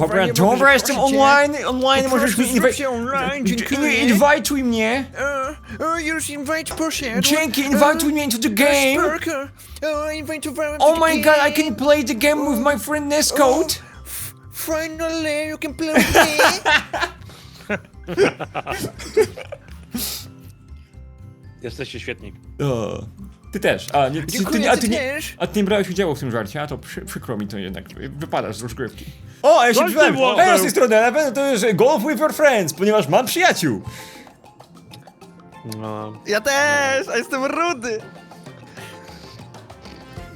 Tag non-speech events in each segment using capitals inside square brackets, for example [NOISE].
Dobra, nie dobra, jestem cię. online, online, możesz Proszę, mi zrób inwi- się online. Inwituj mnie! E, e, już invite poszedł. Dzięki, inwituj mnie into the game! Sparker, e, invitowałem Oh my god, I can play the game with my friend Nescode! Finally, you can play with me. [LAUGHS] Jesteście świetni. O, Ty też, a, nie, ty, ty, Dziękuję, nie- a, ty ty nie, też. a ty nie brałeś udziału w tym żarcie, a to przy, przykro mi to jednak, wypadasz z rozgrywki. O, a ja się Coś było, hej, z tej strony Eleven, to jest Golf with your friends, ponieważ mam przyjaciół! No. Ja też, a jestem rudy.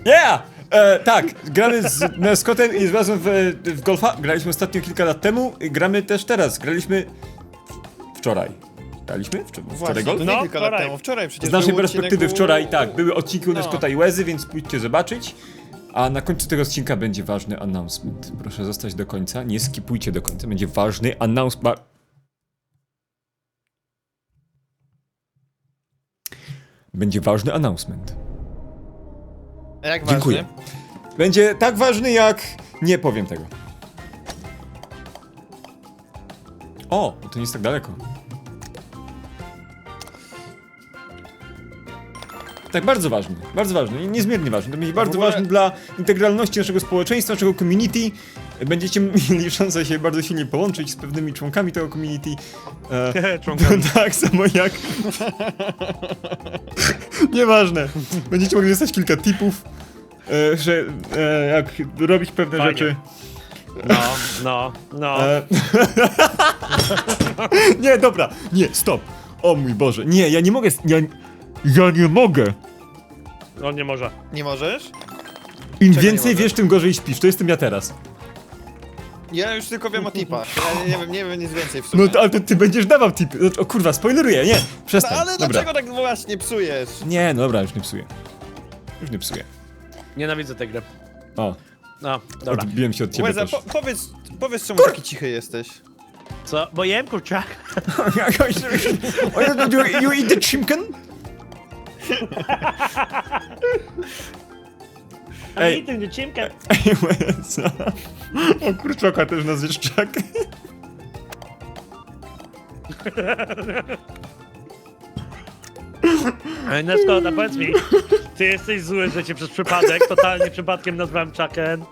Yeah! E, tak, gramy z Nescotem i z razem w, w golfa. Graliśmy ostatnio kilka lat temu, i gramy też teraz. Graliśmy wczoraj. Graliśmy? Wczor- Wczoraj golf? No, kilka lat wczoraj. temu. Wczoraj przecież Z naszej był odcinek perspektywy u- wczoraj, tak, były odcinki u No. Nescota i Łezy, więc pójdźcie zobaczyć. A na końcu tego odcinka będzie ważny announcement. Proszę zostać do końca, nie skipujcie do końca, będzie ważny announcement. Będzie ważny announcement. Jak Dziękuję. ważny? Będzie tak ważny jak... Nie powiem tego. O, to nie jest tak daleko. Tak, bardzo ważny, bardzo ważny, niezmiernie ważny. To będzie bardzo ogóle- ważny dla integralności naszego społeczeństwa, naszego community. Będziecie [LAUGHS] mieli szansę się bardzo silnie połączyć z pewnymi członkami tego community. [LAUGHS] E, Członkami. [LAUGHS] tak samo jak... Nieważne. Będziecie mogli dostać kilka tipów, e, że e, jak robić pewne Fajnie. rzeczy. No, no, no. E... nie, dobra, nie, stop. O mój Boże, nie, ja nie mogę, ja, ja nie mogę. On nie może. Nie możesz? Im Czego nie więcej wiesz, tym gorzej śpisz, to jestem ja teraz. Ja już tylko wiem o tipach. Ja nie, nie wiem, nie wiem nic więcej w sumie. No to, ale to ty będziesz dawał tipy. No, O kurwa, spoileruję, nie, No, przestań. ale dobra. dlaczego tak właśnie psujesz? Nie, no dobra, już nie psuję. Już nie psuję. Nienawidzę tej gry. O, No, dobra. odbiłem się od ciebie Łeza, też. po, powiedz, powiedz czemu taki cichy jesteś. Co? Bo jem kurczak. [LAUGHS] O, you, you, you eat the chicken? Ej. Ej, tym dzieciękiem. Ej, Łeza. O kurczaka też nas jeszcze Ej, Nesko, no powiedz mi. Ty jesteś zły, że cię przez przypadek, totalnie przypadkiem nazwałem Chucken.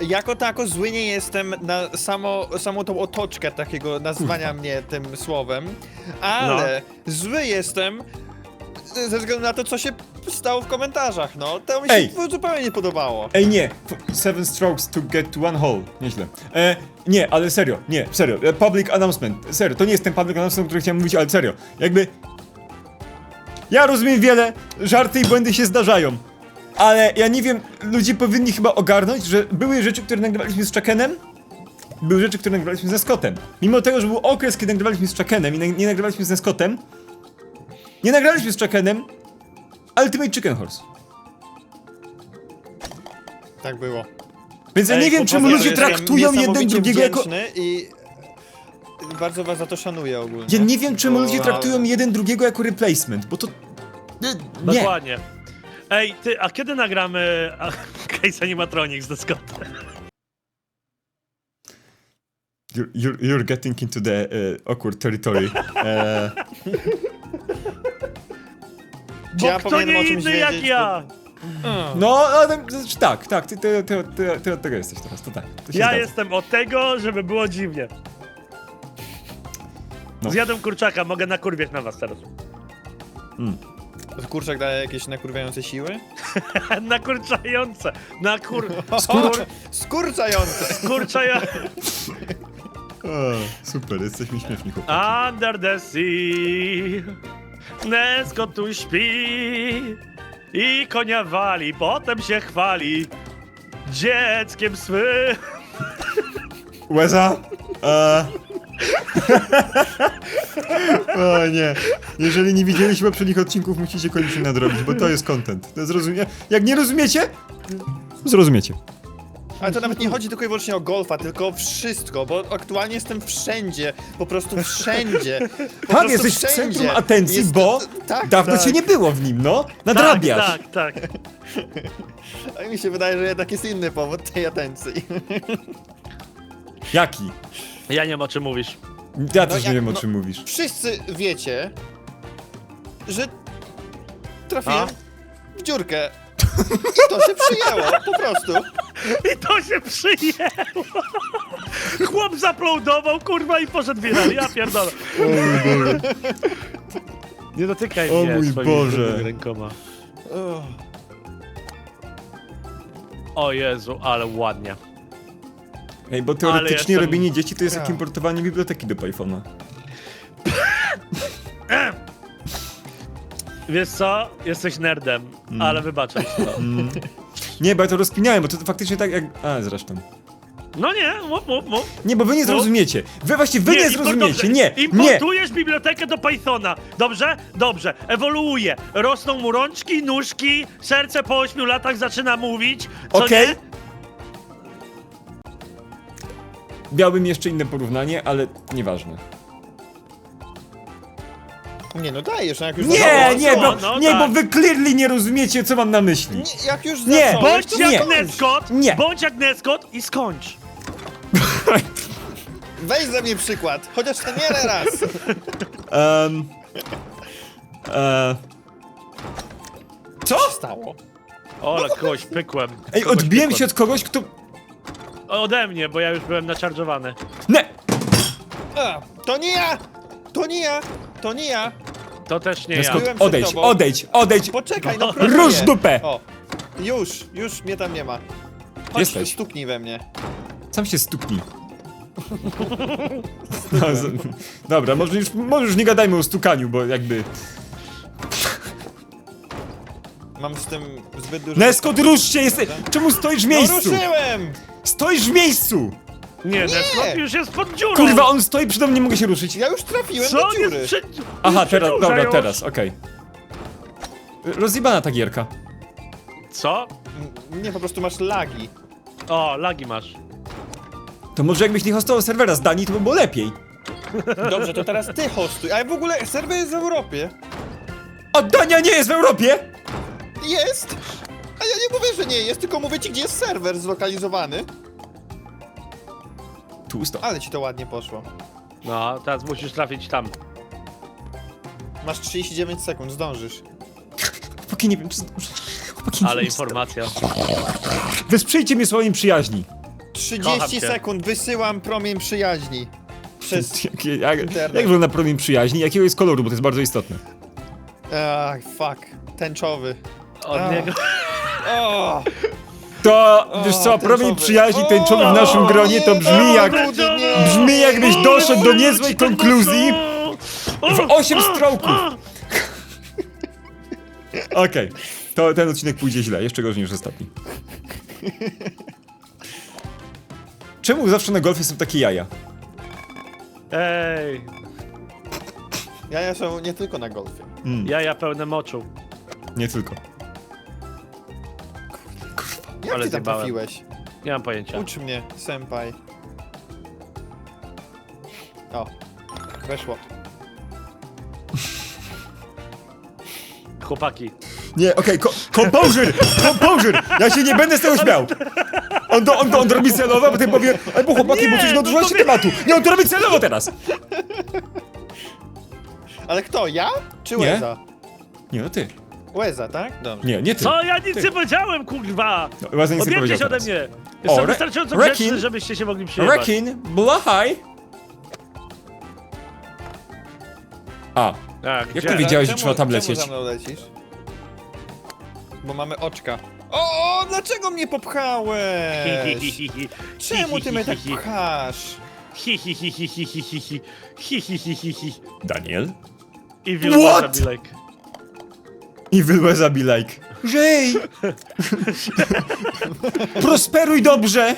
Jako tako zły nie jestem na samo, samą tą otoczkę takiego nazwania [LAUGHS] mnie tym słowem, ale No. zły jestem ze względu na to, co się stało w komentarzach, no. To mi Ej. się zupełnie nie podobało. Ej, nie. F- Seven strokes to get to one hole. Nieźle. E, nie, ale serio, nie, serio. E, public announcement. Serio, to nie jest ten public announcement, o którym chciałem mówić, ale serio. Jakby... Ja rozumiem wiele, żarty i błędy się zdarzają. Ale ja nie wiem, ludzie powinni chyba ogarnąć, że były rzeczy, które nagrywaliśmy z Chuckenem, były rzeczy, które nagrywaliśmy ze Scottem. Mimo tego, że był okres, kiedy nagrywaliśmy z Chuckenem i nie nagrywaliśmy ze Scottem, nie nagraliśmy z Chuckenem Ultimate Chicken Horse. Tak było. Więc ja Ej, nie wiem, czemu ludzie traktują jeden drugiego jako... i bardzo was za to szanuję ogólnie. Ja nie wiem, czemu Bo- ludzie traktują jeden drugiego jako replacement, bo to... Nie. Dokładnie. Ej, ty, a kiedy nagramy a, [LAUGHS] Case Animatronics ze Scottem? You're, you're, you're getting into the uh, awkward territory. [LAUGHS] E, Czy ja Bo kto powinienem nie czymś inny jak wiedzieć, ja? no, ale, znaczy, tak, tak, ty, ty, ty, ty, ty od tego jesteś teraz, to tak. To się Ja zgadza. jestem od tego, żeby było dziwnie. No. Zjadłem kurczaka, mogę nakurwiać na was teraz. bo Kurczak daje jakieś nakurwiające siły? [LAUGHS] Nakurczające. Nakur... [LAUGHS] Skur... Skurczające! Skurczają... [LAUGHS] O, super, jesteśmy śmieszni chłopaki. Under the sea. Nesko tu śpi. I konia wali, potem się chwali. Dzieckiem swym. Łeza! E... [LAUGHS] o nie. Jeżeli nie widzieliśmy poprzednich odcinków, musicie koniecznie nadrobić, bo to jest content. To zrozumie... Jak nie rozumiecie, zrozumiecie. Ale to nawet nie chodzi tylko i wyłącznie o golfa, tylko o wszystko, bo aktualnie jestem wszędzie, po prostu wszędzie. Po [LAUGHS] Tak, prostu jesteś w wszędzie. centrum atencji, Jest- bo tak, dawno tak. cię nie było w nim, no. Nadrabiasz. Tak, tak, tak. [LAUGHS] A mi się wydaje, że jednak jest inny powód tej atencji. [LAUGHS] Jaki? Ja nie wiem o czym mówisz. Ja też nie jak- wiem o no- czym mówisz. Wszyscy wiecie, że trafiłem w dziurkę. I [LAUGHS] to się przyjęło, po prostu. I to się przyjęło! Chłop zaploadował, kurwa, i poszedł viral. Ja pierdolę. Nie dotykaj O mnie mój swoimi Boże. rękoma. O Jezu, ale ładnie. Ej, bo teoretycznie jestem- robienie dzieci to jest jak importowanie biblioteki do Pythona. Wiesz co? Jesteś nerdem, Mm. ale wybaczam ci to. [LAUGHS] Nie, bo ja to rozkminiałem, bo to, to faktycznie tak jak... A, zresztą. No nie, mów, mów, mów. Nie, bo wy nie zrozumiecie. Wy właśnie, wy nie, import- zrozumiecie. dobrze, Nie, nie. Importujesz bibliotekę do Pythona. Dobrze? Dobrze. Ewoluuje. Rosną mu rączki, nóżki, serce po 8 latach zaczyna mówić. Co Okej. nie? Miałbym jeszcze inne porównanie, ale nieważne. Nie no dajesz, no jak już Nie, zacząłeś, nie, bo, no nie, bo tak. wy clearly nie rozumiecie, co mam na myśli. Nie, jak już Nie, zacząłeś, Bądź to nie. jak skończ. Neskot, Nie. bądź jak Neskot i skończ. [LAUGHS] Weź ze mnie przykład, chociaż ten jeden raz. Um, e, co? Stało. Ola, kogoś pykłem. Ej, Kogoś odbiłem pykłem. się od kogoś, kto... Ode mnie, bo ja już byłem naczarżowany. Nie! A, to nie ja! To nie ja! To nie ja! To też nie ja. Byłem przed odejdź, tobą. odejdź, odejdź! Poczekaj, no No. proszę Róż dupę! O, już, już mnie tam nie ma. Chodź, Jesteś. stuknij we mnie. Sam się stuknij. [LAUGHS] No, z, dobra, może już, może już nie gadajmy o stukaniu, bo jakby... Mam z tym zbyt dużo... Neskot, rusz się! Jesteś... Czemu stoisz w No miejscu? ruszyłem! Stoisz w miejscu! Nie, Neskot już jest pod dziurą. Kurwa, on stoi przede mną, nie mogę się ruszyć. Ja już trafiłem Co do on dziury. jest przed... Aha, jest teraz, przedłuża dobra, już. teraz, okej. Rozjebana ta gierka. Co? Nie, po prostu masz lagi. O, lagi masz. To może jakbyś nie hostował serwera z Danii, to by było lepiej. Dobrze, to teraz ty hostuj. A w ogóle serwer jest w Europie. A Dania nie jest w Europie! Jest! A ja nie mówię, że nie jest, tylko mówię ci, gdzie jest serwer zlokalizowany. Tłusto. Ale ci to ładnie poszło. No, teraz musisz trafić tam. Masz 39 sekund, zdążysz. Chłopaki, nie wiem, czy zdążę. Chłopaki, nie Ale wiem, czy informacja. zdążę. Wesprzyjcie mnie słowem przyjaźni. Kocham 30 cię. sekund, wysyłam promień przyjaźni. Przez... [LAUGHS] Jak, jak, Internet. jak wygląda promień przyjaźni? Jakiego jest koloru, bo to jest bardzo istotne. Ach, fuck. Tęczowy. Od A. niego... O, [LAUGHS] To, wiesz co, promień przyjaźni tęczowy w naszym gronie to brzmi jak... Brzmi jakbyś doszedł do niezłej konkluzji w O, 8 o, stroków. Okej, to ten odcinek pójdzie źle, jeszcze gorzej niż ostatni. Czemu zawsze na golfie są takie jaja? Ej, Jaja są nie tylko na golfie. Mm, jaja pełne moczu. nie tylko. Jak Ale ty tam zjebałem. trafiłeś? Nie mam pojęcia. Ucz mnie, senpai. O, weszło. [LAUGHS] Chłopaki. Nie, okej, ko composure! Composure! Ja się nie będę z tego śmiał! On to, on to, on to robi celowo, a potem powie, albo chłopaki, bo Nie, coś no odrzuca to się wie- tematu! Nie, on to robi celowo teraz! Ale kto, ja? Czy Nie. Łeza? Nie, no ty. Łeza, tak? Dobrze. Nie, nie ty. Co? Ja nic nie powiedziałem, kurwa! No, nic nie się ode teraz. mnie! Jestem O, re- wystarczająco rekin- grzeczny, żebyście się mogli przyjechać. Rekin, Blahaj. A, Tak, Jak gdzie? to wiedziałeś, że Czemu- trzeba tam czemu lecieć? za mną lecisz? Bo mamy oczka. O, o, dlaczego mnie popchałeś? Czemu ty mnie tak pchasz? Hi hi hi hi hi hi hi hi hi hi hi hi hi Daniel? What? like. I Wylweza be like. Żyj! Prosperuj dobrze!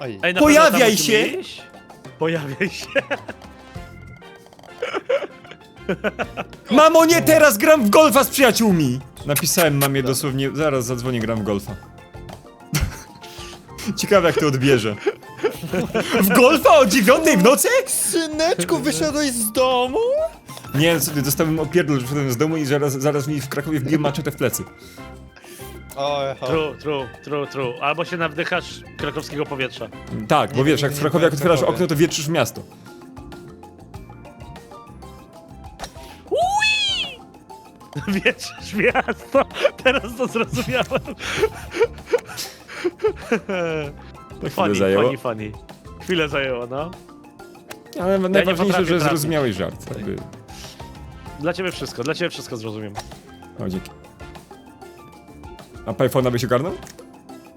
Oj, Ej, na Pojawiaj pewno tam musimy się! iść? Pojawiaj się! Mamo, nie teraz gram w golfa z przyjaciółmi! Napisałem mamie dosłownie, zaraz zadzwonię, gram w golfa. Ciekawe jak to odbierze. W golfa o dziewiątej w nocy? Syneczku, wysiadłeś z domu? Nie, co ty, dostałem opierdol, że wszedłem z domu i zaraz, zaraz mi w Krakowie wbiję maczetę w plecy. O, o. True, true, true, true. Albo się nawdychasz krakowskiego powietrza. Tak, bo Nie, wiesz, jak w nie Krakowie, jak otwierasz okno, to wietrzysz miasto. [LAUGHS] Wietrzysz miasto. Teraz to zrozumiałem. To chwilę Funny, zajęło. funny, funny. Chwilę zajęło, no. Ale najważniejsze, potrafię że trafić. zrozumiałeś żart. Jakby... Dla ciebie wszystko, dla ciebie wszystko zrozumiem. O, dzięki. A Pythona byś ogarnął?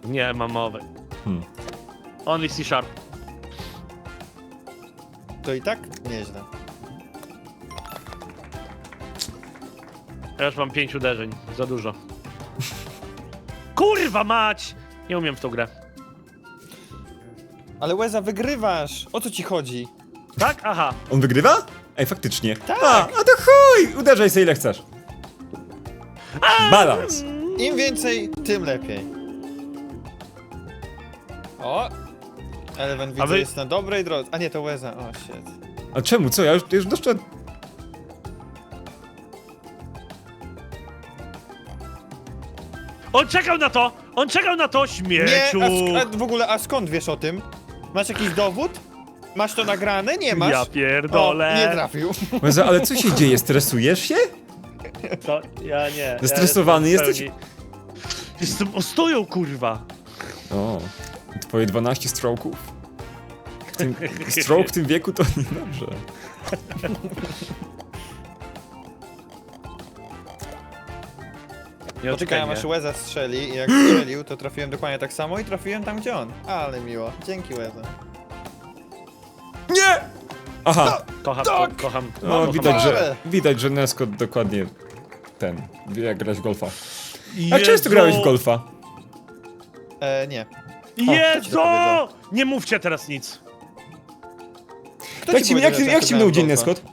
Nie mam mowy. Hmm. Only C Sharp. To i tak nieźle. Ja już mam pięć uderzeń, za dużo. Kurwa mać! Nie umiem w tą grę. Ale Łeza, wygrywasz! O co ci chodzi? Tak? Aha. On wygrywa? Ej, faktycznie. Tak. A, a to chuj! Uderzaj sobie ile chcesz. Balans. Im więcej, tym lepiej. O! Eleven widzę wy- jest na dobrej drodze. A nie, to Łeza. O, shit. A czemu? Co? Ja już, już doszedłem... On czekał na to! On czekał na to, Nie, śmieciu! a, sk- a w ogóle, a skąd wiesz o tym? Masz jakiś dowód? Masz to nagrane? Nie masz? Ja pierdolę. O, nie trafił. [LAUGHS] Łeza, ale co się dzieje? Stresujesz się? To, ja nie. Zestresowany ja jesteś? jestem pełni- Jestem ostoją, kurwa. O, twoje 12 stroków. W tym, stroke w tym wieku to niedobrze. Nie otykaj aż mnie. Łeza strzeli i jak strzelił, to trafiłem dokładnie tak samo i trafiłem tam, gdzie on. Ale miło. Dzięki Łeza. Nie! Aha, Kocham, Tak! ko kocham. no, kocham. widać, że, widać, że Nesko dokładnie ten, wie jak grać w golfa. A często grałeś w golfa? E, nie. Jezu! to? Nie mówcie teraz nic. Kto Jak ci, powiedział, jak, że jak ci minął dzień, golfa? Neskot?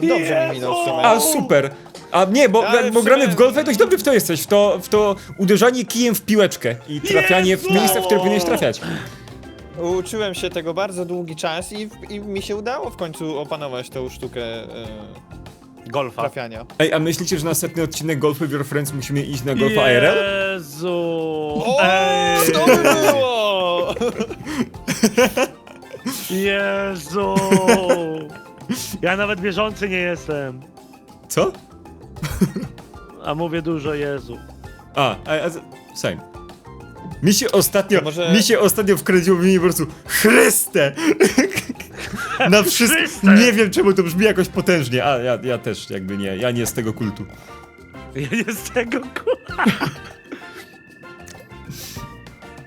Dobrze mi minął w sumie. A, super. A nie, bo, Ale bo w gramy w golfa i dość dobry w to jesteś, w to, w to uderzanie kijem w piłeczkę i trafianie w Jezu! miejsce, w które powinieneś trafiać. Uczyłem się tego bardzo długi czas i, i mi się udało w końcu opanować tą sztukę e, Golfa. trafiania. Ej, a myślicie, że na następny odcinek Golf with Your Friends musimy iść na golfa ARL? Jezu! O, Ej! to by było! Jezu! Ja nawet wierzący nie jestem. Co? A mówię dużo Jezu. A, a, a same. Mi się ostatnio, może- mi się ostatnio wkręciło w imię po prostu Chryste! [LAUGHS] Na wszystko. Chryste! Nie wiem czemu to brzmi jakoś potężnie, a ja, ja też jakby nie, ja nie z tego kultu. Ja nie z tego ku... [LAUGHS]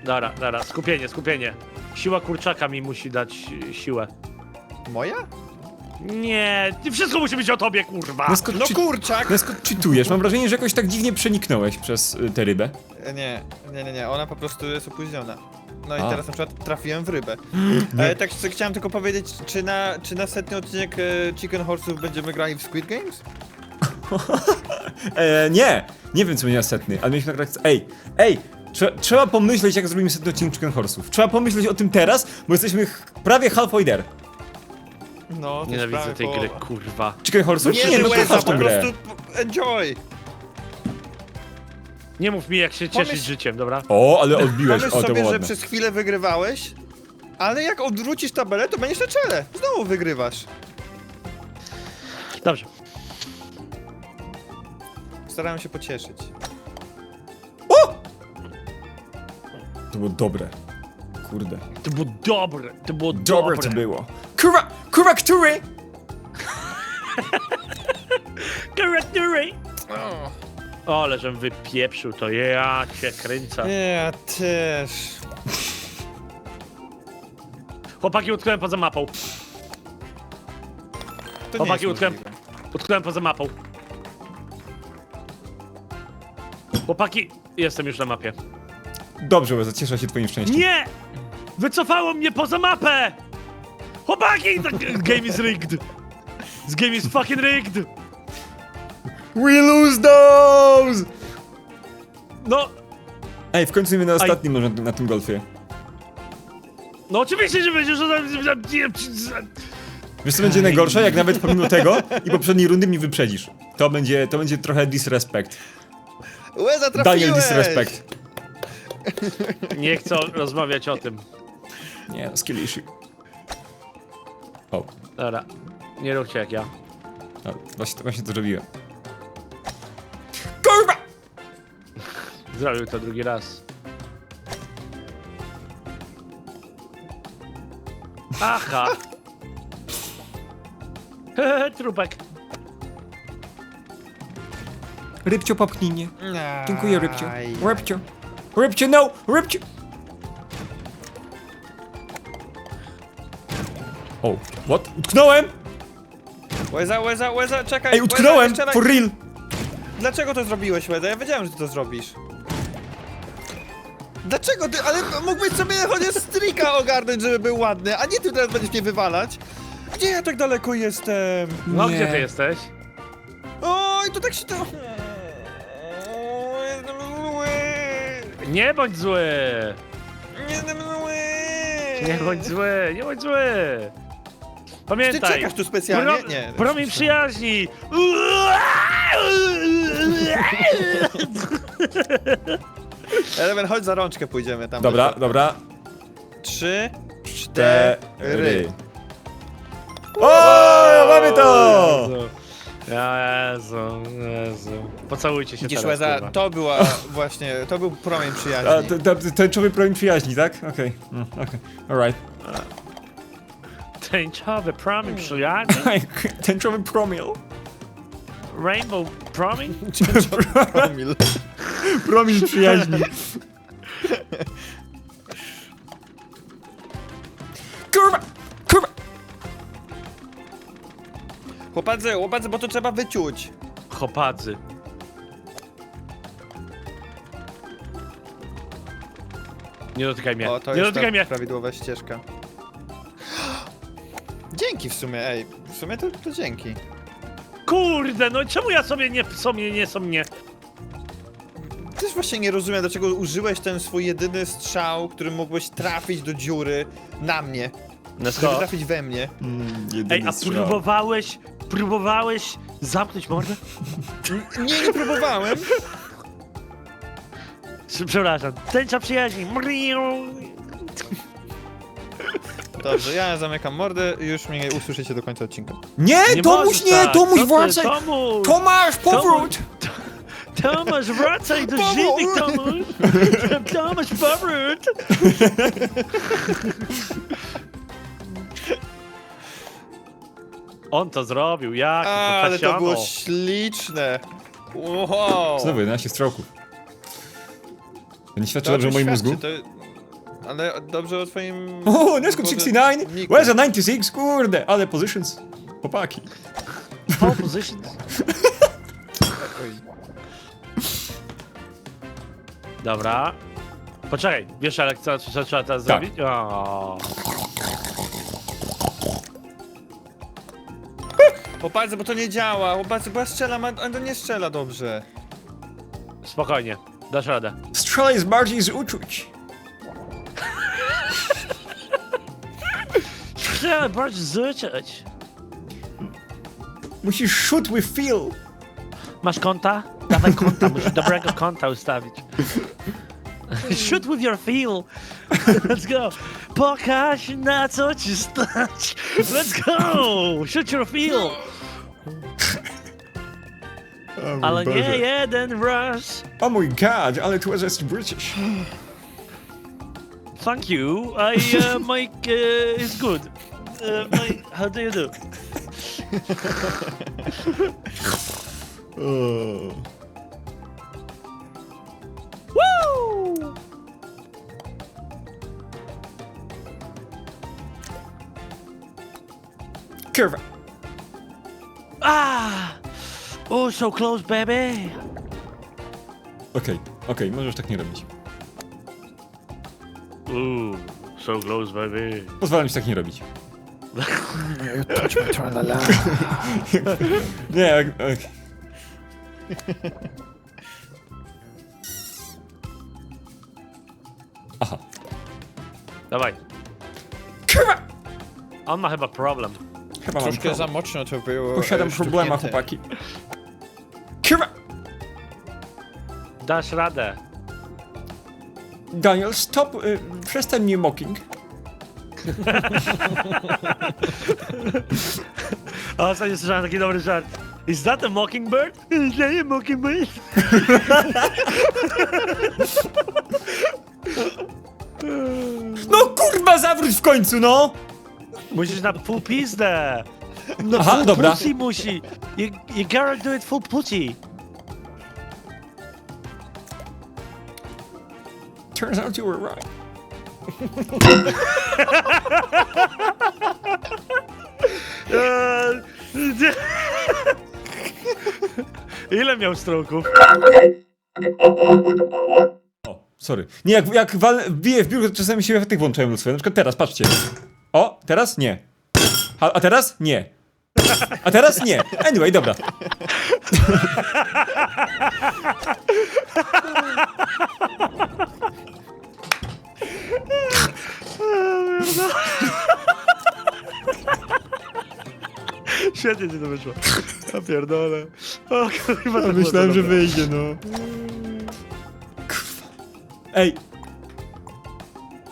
Dobra, dobra, skupienie, skupienie. Siła kurczaka mi musi dać y, siłę. Moja? Nie, wszystko musi być o tobie, kurwa! No czy, kurczak! Cheatujesz, mam wrażenie, że jakoś tak dziwnie przeniknąłeś przez y, tę rybę. E, Nie, nie, nie, nie, ona po prostu jest opóźniona. No i A. teraz na przykład trafiłem w rybę. [GASPS] E, tak chciałem tylko powiedzieć, czy na, czy na setny odcinek e, Chicken Horse'ów będziemy grali w Squid Games? [LAUGHS] E, nie, nie wiem co będzie na setny, ale mieliśmy nagrać... Ej, ej, trze, trzeba pomyśleć jak zrobimy setny odcinek Chicken Horse'ów. Trzeba pomyśleć o tym teraz, bo jesteśmy ch- prawie halfway there. No, to Nienawidzę jest tej prawie gry, połowa. kurwa. Chicken Horse'ów? Nie, nie no nie Łeza, kochasz po tą grę. prostu enjoy! Nie mów mi jak się cieszyć Pomyśl- życiem, dobra? O, ale odbiłeś, Pomyśl o to sobie, że ładne. przez chwilę wygrywałeś, ale jak odwrócisz tabelę, to będziesz na czele. Znowu wygrywasz. Dobrze. Starałem się pocieszyć. To było dobre. Kurde. To było dobre, to było Dobre dobre. to było. Kurwa, kurwa, który? Correctory. O, ale żem wypieprzył to, ja cię kręcę. Ja też. Chłopaki, utknąłem poza mapą. To Chłopaki, jest utknąłem, możliwe. utknąłem poza mapą. Chłopaki, jestem już na mapie. Dobrze, Łeza, cieszę się twoim szczęściem. Nie! Wycofało mnie poza mapę! Chłopaki! Tak, game is rigged! This game is fucking rigged! We lose those! No, Ej, w końcu jesteśmy na ostatnim może na tym golfie. no oczywiście, że będzie, że... Wiesz co będzie najgorsze? Jak nawet pomimo tego i poprzedniej rundy mi wyprzedzisz. To będzie, to będzie trochę disrespect. Łeza trafiłeś! Daniel disrespect. Nie chcę rozmawiać o tym. Nie, no, skill issue. O, Dobra, nie róbcie jak ja. no, właśnie, właśnie to zrobiłem. Kurwa! [LAUGHS] Zrobił to drugi raz. Aha! Hehe, [LAUGHS] Trupek. Rybcio, popchnij mnie. Dziękuję, Rybcio. Rybcio. Rybcio, no! Rybcio! O, what? Utknąłem! Łeza, łeza, łeza, czekaj! Ej, Łeza, utknąłem! raz. For real! Dlaczego to zrobiłeś, Łeza? Ja wiedziałem, że ty to zrobisz. Dlaczego ty? Ale mógłbyś sobie chociaż strika ogarnąć, żeby był ładny, a nie ty teraz będziesz mnie wywalać. Gdzie ja tak daleko jestem? No Nie. gdzie ty jesteś? Oj, to tak się to... Nie bądź zły! Nie jestem zły! Nie bądź zły, nie bądź zły! Ty Pamiętaj! czekasz tu specjalnie? Pro, Nie. promień przyjaźni! Eleven, chodź za rączkę pójdziemy tam. Dobra, dobra. Trzy, Cztery. O, mamy to! Jezu. Jezu. Pocałujcie się Widzisz, teraz, Łeza, kurwa. to była [LAUGHS] właśnie, to był promień A, przyjaźni. to, to, tęczowy promień przyjaźni, tak? Okej, mm, okej. Alright. Tęczowy promień przyjaźni? [LAUGHS] Tęczowy promiel. Rainbow promień? [LAUGHS] Promil. Promień przyjaźni. Kurwa! Kurwa! Chłopacy, chłopacy, bo to trzeba wyciąć. Chopadzy. Nie dotykaj mnie. O, to nie jest dotykaj ta mnie. prawidłowa ścieżka. Dzięki w sumie, ej, w sumie to, to dzięki. Kurde, no czemu ja sobie nie sobie nie są mnie? Też właśnie nie rozumiem, dlaczego użyłeś ten swój jedyny strzał, którym mógłbyś trafić do dziury na mnie. Żeby Nesko. trafić we mnie. Mm, Ej, a próbowałeś, próbowałeś zamknąć mordę? Nie, nie próbowałem. Przepraszam. Tęcza przyjaźni. Mriu. Dobrze, ja zamykam mordę i już mnie nie usłyszycie do końca odcinka. Nie, Nie Tomuś możesz nie, tak. Tomuś Co ty, wracaj! Tomuś! Tomasz, powrót! [LAUGHS] Tomasz, wracaj do Powrót! żywych, Tomuś! [LAUGHS] Tomasz, powrót! On to zrobił, jak Ale to było śliczne. Wow. Znowu 11 stroków. To nie świadczy Dobrze dobrze o moim świadczy, mózgu? To... Ale dobrze o twoim... O, Nesco Boże, 69! Niku. Where's a 96? Kurde, ale positions. Chłopaki. Pole positions. [LAUGHS] Dobra. Poczekaj, wiesz Alek, co, co trzeba teraz Tak. zrobić? O. Chłopacy, bo to nie działa. Chłopacy, bo ja strzelam, a on nie strzela dobrze. Spokojnie, dasz radę. Strzelaj z bardziej z uczuć. Trzeba bardziej zyczeć. Musisz shoot with feel. Masz konta? Dawaj konta, musisz dobrego konta ustawić. [LAUGHS] Shoot with your feel. Let's go. Pokaż na co ci stać. Let's go. Shoot your feel. Ale nie jeden rush. Oh mój god, ale tu jest British. Thank you. I uh, [LAUGHS] make uh, is good. Uh, my, how do you do? Oh. Woo! Kurwa. Ah! Oh, so close, baby. Okej, okej, możesz tak nie robić. Ooh, so close, baby. Pozwalam ci tak nie robić. [LAUGHS] Nie, jak... ok. Aha. Dawaj. Kurwa! On ma chyba problem. Chyba mam Troszkę za problem. mocno to było. Posiadam e, problema, chłopaki. Kurwa! Dasz radę. Daniel, stop, y, przestań mnie mocking. A ostatnio słyszałem taki dobry żart. Is that a mockingbird? Is that a mockingbird? No kurwa, zawróć w końcu, no! Musisz na full pizdę. No Aha, full dobra. pussy musi. You, you gotta do it full pussy. Turns out you were right. [LAUGHS] Eee, Ile miał stroków? O, sorry. Nie, jak, jak wal, wbiję w biurko, to czasami się efekty włączają ludzkie. Na przykład teraz, patrzcie. O, teraz? Nie. A, a teraz? Nie. A teraz? Nie. Anyway, dobra. [LAUGHS] Świetnie ci to wyszło. Ja pierdolę. O kurwa, to Myślałem, było że dobre. wyjdzie, no. Ej.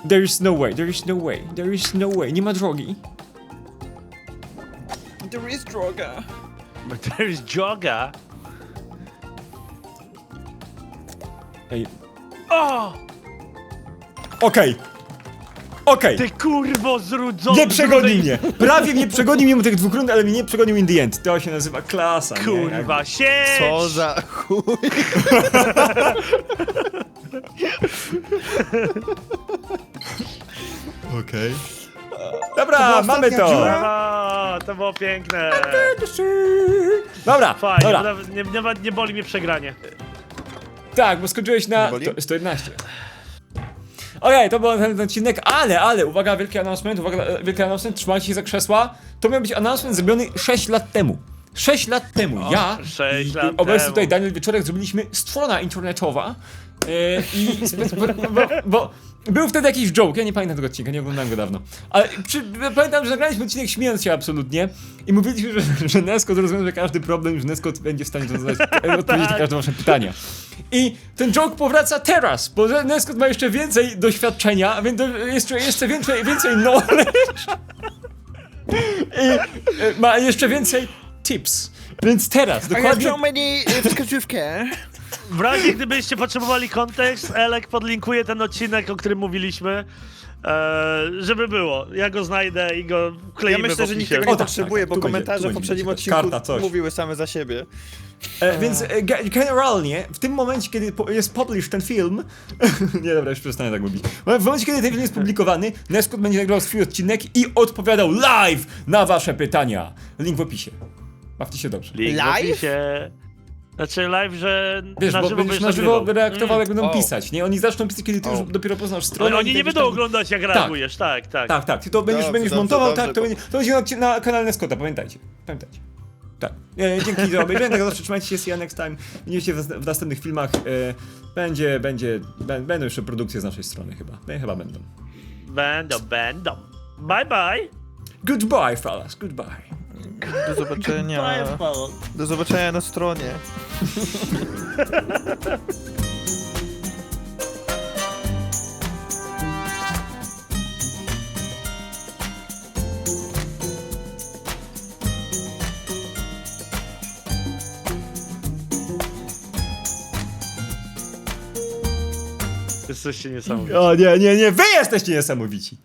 There is no way, there is no way, there is no way. Nie ma drogi. There is droga. But there is joga. Ej. O! Okej. Okej. Ty kurwo zrudzony. Nie przegonił mnie! Prawie mnie przegonił mimo tych dwóch rund, ale mnie nie przegonił in the end. To się nazywa klasa, nie? Kurwa, sieć! Co za chuj. Okej. Dobra, mamy to! Brawo, to było piękne. Dobra, Fajnie, dobra. nawet nie, nie, nie boli mnie przegranie. Tak, bo skończyłeś na Nie boli? to, 111. Okej, to był ten odcinek, ale, ale, uwaga, wielki announcement, uwaga, e, wielki announcement, trzymajcie się za krzesła. To miał być announcement zrobiony 6 lat temu. 6 lat temu ja sześć i lat obecny temu. tutaj Daniel Wieczorek zrobiliśmy strona internetowa e, i [LAUGHS] bo, bo, bo był wtedy jakiś joke, ja nie pamiętam tego odcinka, nie oglądałem go dawno. Ale przy, pamiętam, że nagraliśmy odcinek śmiejąc się absolutnie i mówiliśmy, że, [LAUGHS] że Neskot rozwiąże każdy problem, że Neskot będzie w stanie rozwiązać, [LAUGHS] odpowiedzieć na każde wasze pytania. I ten joke powraca teraz, bo Neskot ma jeszcze więcej doświadczenia, więc do- jeszcze, jeszcze więcej, więcej knowledge i e, ma jeszcze więcej tips. Więc teraz, dokładnie... many wskazówkę. W razie gdybyście potrzebowali kontekst, Elek podlinkuje ten odcinek, o którym mówiliśmy. E, żeby było. Ja go znajdę i go Ja wkleimy myślę, w że nikt opisie. tego nie O, tak, potrzebuje, tak, bo tu będzie, komentarze tu w będzie, poprzednim będzie odcinku karta, coś. mówiły same za siebie. E, więc e, ge- generalnie, w tym momencie, kiedy po, jest publish ten film, [LAUGHS] nie dobra, już przestanę tak mówić, w momencie, kiedy ten film jest publikowany, Neskot będzie nagrywał swój odcinek i odpowiadał live na wasze pytania. Link w opisie. Bawcie się dobrze. Link w Live? opisie. Znaczy live, że Wiesz, na bo żywo będziesz będziesz na żywo nagrywał. reaktował, jak będą O. pisać, nie? Oni zaczną pisać, kiedy ty już dopiero poznasz stronę. I oni nie będziesz będą tam- oglądać jak reagujesz, tak, tak. Tak, tak, ty to będziesz, Dobrze, będziesz dobrze, montował, dobrze, tak, to będzie, to będzie na, odci- na kanale Neskota, pamiętajcie. Pamiętajcie. Tak. E, dzięki za obejrzenie, tak zawsze trzymajcie się, see you next time. Widzimy się w, w następnych filmach. E, będzie, będzie, bę- będą jeszcze produkcje z naszej strony chyba. Nie, chyba będą. Będą, będą. Bye bye. Goodbye, fellas, goodbye. Do zobaczenia. Do zobaczenia na stronie. Jesteście niesamowici. O nie, nie, nie, wy jesteście niesamowici.